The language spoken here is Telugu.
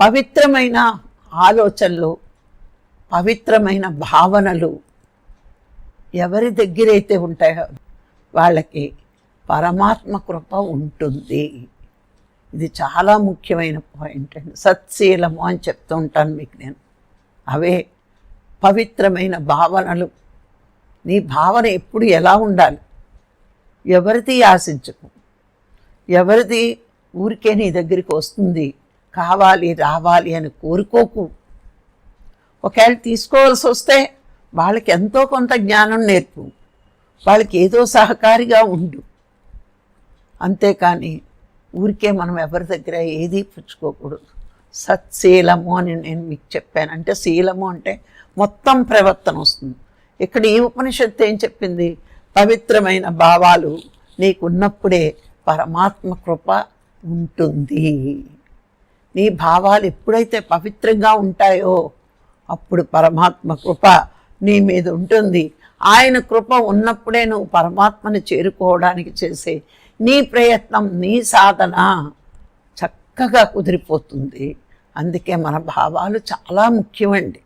పవిత్రమైన ఆలోచనలు పవిత్రమైన భావనలు ఎవరి దగ్గరైతే ఉంటాయో వాళ్ళకి పరమాత్మ కృప ఉంటుంది. ఇది చాలా ముఖ్యమైన పాయింట్ అండి. సత్శీలము అని చెప్తూ ఉంటాను మీకు నేను. అవే పవిత్రమైన భావనలు. నీ భావన ఎప్పుడు ఎలా ఉండాలి? ఎవరిది ఆశించకు? ఎవరిది ఊరికే నీ దగ్గరికి వస్తుంది? కావాలి రావాలి అని కోరుకోకు. ఒకవేళ తీసుకోవాల్సి వస్తే వాళ్ళకి ఎంతో కొంత జ్ఞానం నేర్పు. వాళ్ళకి ఏదో సహకారిగా ఉండు. అంతేకాని ఊరికే మనం ఎవరి దగ్గర ఏది పుచ్చుకోకూడదు. సత్శీలము అని నేను మీకు చెప్పాను. అంటే శీలము అంటే మొత్తం ప్రవర్తన వస్తుంది. ఇక్కడ ఈ ఉపనిషత్తు ఏం చెప్పింది? పవిత్రమైన భావాలు నీకున్నప్పుడే పరమాత్మ కృప ఉంటుంది. నీ భావాలు ఎప్పుడైతే పవిత్రంగా ఉంటాయో అప్పుడు పరమాత్మ కృప నీ మీద ఉంటుంది. ఆయన కృప ఉన్నప్పుడే నువ్వు పరమాత్మని చేరుకోవడానికి చేసే నీ ప్రయత్నం నీ సాధన చక్కగా కుదిరిపోతుంది. అందుకే మన భావాలు చాలా ముఖ్యమండి.